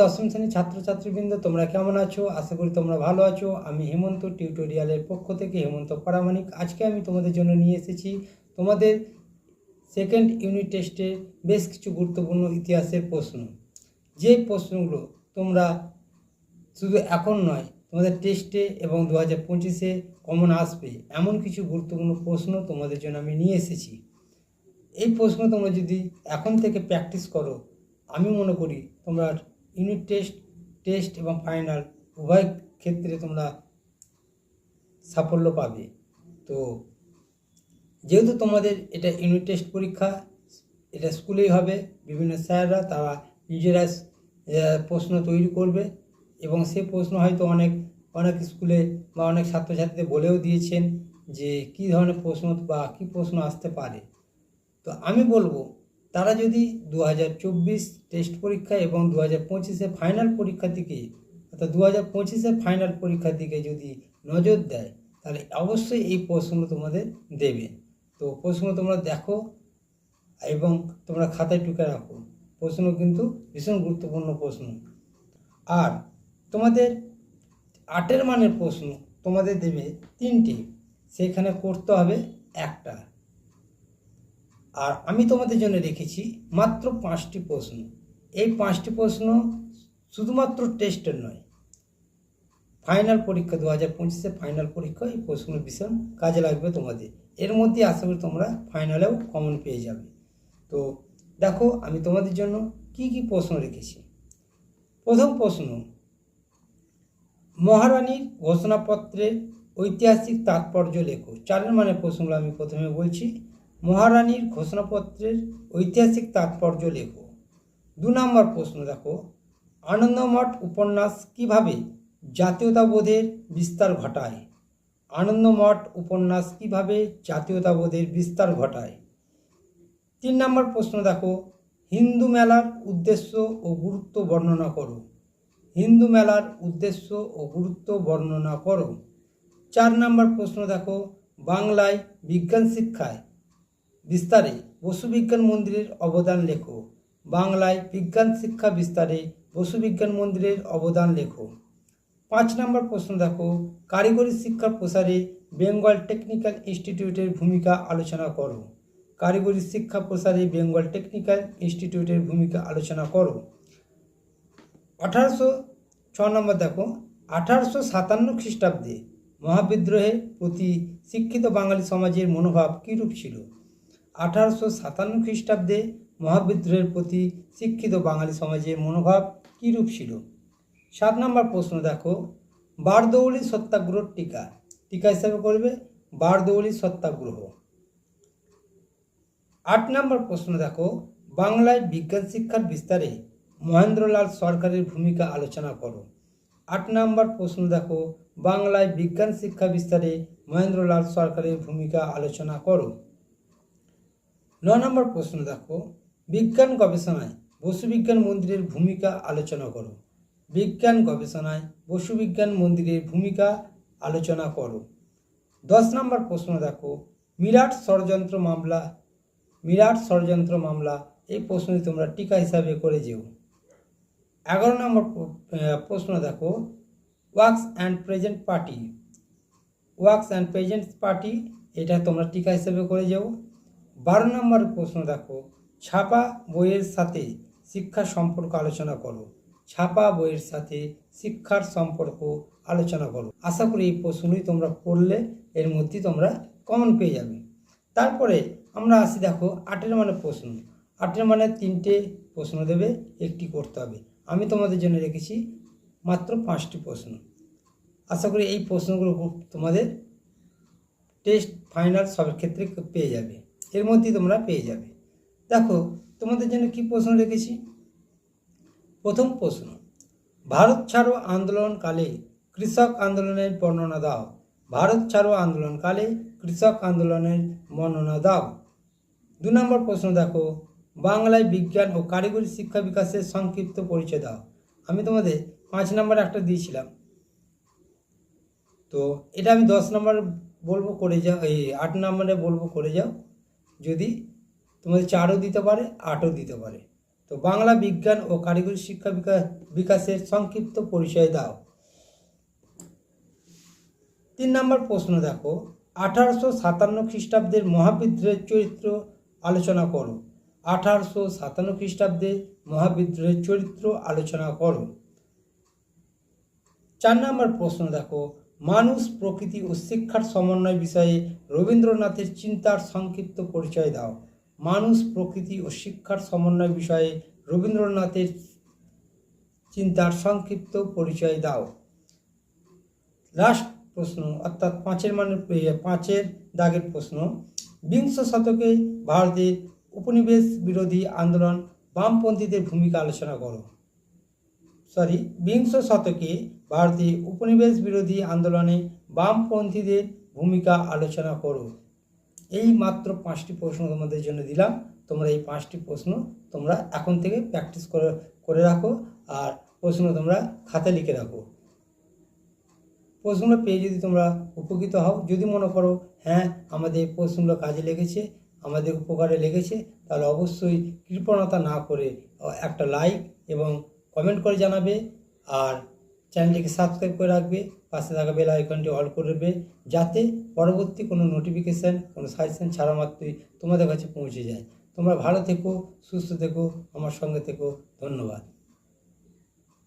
দশম শ্রেণির ছাত্রছাত্রীবৃন্দ, তোমরা কেমন আছো? আশা করি তোমরা ভালো আছো। আমি হেমন্ত, টিউটোরিয়ালের পক্ষ থেকে হেমন্ত পরামানিক আজকে আমি তোমাদের জন্য নিয়ে এসেছি তোমাদের সেকেন্ড ইউনিট টেস্টের বেশ কিছু গুরুত্বপূর্ণ ইতিহাসের প্রশ্ন। যে প্রশ্নগুলো তোমরা শুধু এখন নয়, তোমাদের টেস্টে এবং দু হাজার পঁচিশে কমন আসবে, এমন কিছু গুরুত্বপূর্ণ প্রশ্ন তোমাদের জন্য আমি নিয়ে এসেছি। এই প্রশ্ন তোমরা যদি এখন থেকে প্র্যাকটিস করো, আমি মনে করি তোমরা ইউনিট টেস্ট টেস্ট এবং ফাইনাল উভয় ক্ষেত্রে তোমরা সাফল্য পাবে। তো যেহেতু তোমাদের এটা ইউনিট টেস্ট পরীক্ষা, এটা স্কুলেই হবে, বিভিন্ন স্যাররা তারা নিজেরা প্রশ্ন তৈরি করবে এবং সে প্রশ্ন হয়তো অনেক অনেক স্কুলে বা অনেক ছাত্রছাত্রীদের বলেও দিয়েছেন যে কী ধরনের প্রশ্ন বা কী প্রশ্ন আসতে পারে। তো আমি বলব তারা যদি দু হাজার চব্বিশ টেস্ট পরীক্ষা এবং দু হাজার ফাইনাল পরীক্ষার দিকে, অর্থাৎ দু হাজার ফাইনাল পরীক্ষার দিকে যদি নজর দেয়, তাহলে অবশ্যই এই প্রশ্ন তোমাদের দেবে। তো প্রশ্ন তোমরা দেখো এবং তোমরা খাতায় টুকে রাখো। প্রশ্ন কিন্তু ভীষণ গুরুত্বপূর্ণ প্রশ্ন। আর তোমাদের আটের মানের প্রশ্ন তোমাদের দেবে তিনটি। সেখানে করতে হবে একটা। আর আমি তোমাদের জন্য রেখেছি মাত্র পাঁচটি প্রশ্ন। এই পাঁচটি প্রশ্ন শুধুমাত্র টেস্টের নয়। ফাইনাল পরীক্ষা দু হাজার পঁচিশে ফাইনাল পরীক্ষা, এই প্রশ্নগুলো ভীষণ কাজে লাগবে তোমাদের। এর মধ্যে আশা করি তোমরা ফাইনালেও কমন পেয়ে যাবে। তো দেখো, আমি তোমাদের জন্য কি কি প্রশ্ন রেখেছি। প্রথম প্রশ্ন, মহারানীর ঘোষণাপত্রের ঐতিহাসিক তাৎপর্য লেখো। চারের মানে প্রশ্নগুলো আমি প্রথমে বলছি। মহারানীর ঘোষণাপত্রের ঐতিহাসিক তাৎপর্য লেখো। দু নম্বর প্রশ্ন দেখো, আনন্দমঠ উপন্যাস কীভাবে জাতীয়তাবোধের বিস্তার ঘটায়? আনন্দমঠ উপন্যাস কীভাবে জাতীয়তাবোধের বিস্তার ঘটায়? তিন নম্বর প্রশ্ন দেখো, হিন্দু মেলার উদ্দেশ্য ও গুরুত্ব বর্ণনা করো। হিন্দু মেলার উদ্দেশ্য ও গুরুত্ব বর্ণনা করো। চার নম্বর প্রশ্ন দেখো, বাংলায় বিজ্ঞান শিক্ষায় বিস্তারে বসুবিজ্ঞান মন্দিরের অবদান লেখো। বাংলায় বিজ্ঞান শিক্ষা বিস্তারে বসুবিজ্ঞান মন্দিরের অবদান লেখো। পাঁচ নম্বর প্রশ্ন দেখো, কারিগরি শিক্ষার প্রসারে বেঙ্গল টেকনিক্যাল ইনস্টিটিউটের ভূমিকা আলোচনা করো। কারিগরি শিক্ষা প্রসারে বেঙ্গল টেকনিক্যাল ইনস্টিটিউটের ভূমিকা আলোচনা করো। আঠারোশো ছ নম্বর দেখো, আঠারোশো সাতান্ন খ্রিস্টাব্দে মহাবিদ্রোহের প্রতি শিক্ষিত বাঙালি সমাজের মনোভাব কীরূপ ছিল? আঠারোশো সাতান্ন খ্রিস্টাব্দে মহাবিদ্রোহের প্রতি শিক্ষিত বাঙালি সমাজের মনোভাব কীরূপ ছিল? সাত নম্বর প্রশ্ন দেখো। বারদৌলি সত্যাগ্রহ টিকা। টিকা হিসাবে করবে বারদৌলি সত্যাগ্রহ। আট নম্বর প্রশ্ন দেখো। বাংলায় বিজ্ঞান শিক্ষার বিস্তারে মহেন্দ্রলাল সরকারের ভূমিকা আলোচনা করো। আট নম্বর প্রশ্ন দেখো। বাংলায় বিজ্ঞান শিক্ষা বিস্তারে মহেন্দ্রলাল সরকারের ভূমিকা আলোচনা করো। ন নম্বর প্রশ্ন দেখো। বিজ্ঞান গবেষণায় বসুবিজ্ঞান মন্দিরের ভূমিকা আলোচনা করো। বিজ্ঞান গবেষণায় বসুবিজ্ঞান মন্দিরের ভূমিকা আলোচনা করো। দশ নম্বর প্রশ্ন দেখো। মিরাট ষড়যন্ত্র মামলা, মিরাট ষড়যন্ত্র মামলা, এই প্রশ্নটি তোমরা টিকা হিসাবে করে যেও। এগারো নম্বর প্রশ্ন দেখো। Works and present party works and present party, এটা তোমরা টিকা হিসেবে করে যাও। বারো নম্বর প্রশ্ন দেখো, ছাপা বইয়ের সাথে শিক্ষার সম্পর্ক আলোচনা করো। ছাপা বইয়ের সাথে শিক্ষার সম্পর্ক আলোচনা করো। আশা করি এই প্রশ্নই তোমরা পড়লে এর মধ্যে তোমরা কমন পেয়ে যাবে। তারপরে আমরা আসি দেখো, আটের মানে প্রশ্ন। আটের মানে তিনটে প্রশ্ন দেবে, একটি করতে হবে। আমি তোমাদের জন্য রেখেছি মাত্র পাঁচটি প্রশ্ন। আশা করি এই প্রশ্নগুলো তোমাদের টেস্ট ফাইনাল সবের ক্ষেত্রে পেয়ে যাবে। এর মধ্যেই তোমরা পেয়ে যাবে। দেখো, তোমাদের জন্য কি প্রশ্ন রেখেছি? প্রথম প্রশ্ন, ভারত ছাড়ো আন্দোলনকালে কৃষক আন্দোলনের বর্ণনা দাও। ভারত ছাড়ো আন্দোলনকালে কৃষক আন্দোলনের বর্ণনা দাও। দু নম্বর প্রশ্ন দেখো, বাংলায় বিজ্ঞান ও কারিগরি শিক্ষা বিকাশের সংক্ষিপ্ত পরিচয় দাও। আমি তোমাদের পাঁচ নম্বর একটা দিয়েছিলাম। তো এটা আমি দশ নম্বর বলব, করে যাও, এই আট নম্বরে বলব, করে যাও। যদি তোমাদের চারও দিতে পারে, আটও দিতে পারে। তো বাংলা বিজ্ঞান ও কারিগরি শিক্ষা বিকাশ বিকাশের সংক্ষিপ্ত পরিচয় দাও। তিন নম্বর প্রশ্ন দেখো, আঠারোশো সাতান্ন খ্রিস্টাব্দের মহাবিদ্রোহের চরিত্র আলোচনা করো। আঠারোশো সাতান্ন খ্রিস্টাব্দে মহাবিদ্রোহের চরিত্র আলোচনা করো। চার নম্বর প্রশ্ন দেখো মানুষ প্রকৃতি ও শিক্ষার সমন্বয় বিষয়ে রবীন্দ্রনাথের চিন্তার সংক্ষিপ্ত পরিচয় দাও। মানুষ প্রকৃতি ও শিক্ষার সমন্বয় বিষয়ে রবীন্দ্রনাথের চিন্তার সংক্ষিপ্ত পরিচয় দাও। লাস্ট প্রশ্ন অর্থাৎ পাঁচের মানে এ, পাঁচের দাগের প্রশ্ন। বিংশ শতকে ভারতের উপনিবেশ বিরোধী আন্দোলন বামপন্থীদের ভূমিকা আলোচনা করো। সরি, বিংশ শতকে ভারতে উপনিবেশ বিরোধী আন্দোলনে বামপন্থীদের ভূমিকা আলোচনা করো। এই মাত্র পাঁচটি প্রশ্ন তোমাদের জন্য দিলাম। তোমরা এই পাঁচটি প্রশ্ন তোমরা এখন থেকে প্র্যাকটিস করে করে রাখো আর প্রশ্ন তোমরা খাতা লিখে রাখো। প্রশ্নগুলো পেয়ে যদি তোমরা উপকৃত হও, যদি মনে করো হ্যাঁ আমাদের প্রশ্নগুলো কাজে লেগেছে, আমাদের উপকারে লেগেছে, তাহলে অবশ্যই কৃপণতা না করে একটা লাইক এবং কমেন্ট করে জানাবে আর চ্যানেলটিকে সাবস্ক্রাইব করে রাখবে, পাশে থাকা বেল আইকনটি অল করবে যাতে পরবর্তী কোনো নোটিফিকেশান কোনো সাজেশান ছাড়া মাত্রই তোমাদের কাছে পৌঁছে যায়। তোমরা ভালো থেকো, সুস্থ থেকো, আমার সঙ্গে থেকো, ধন্যবাদ।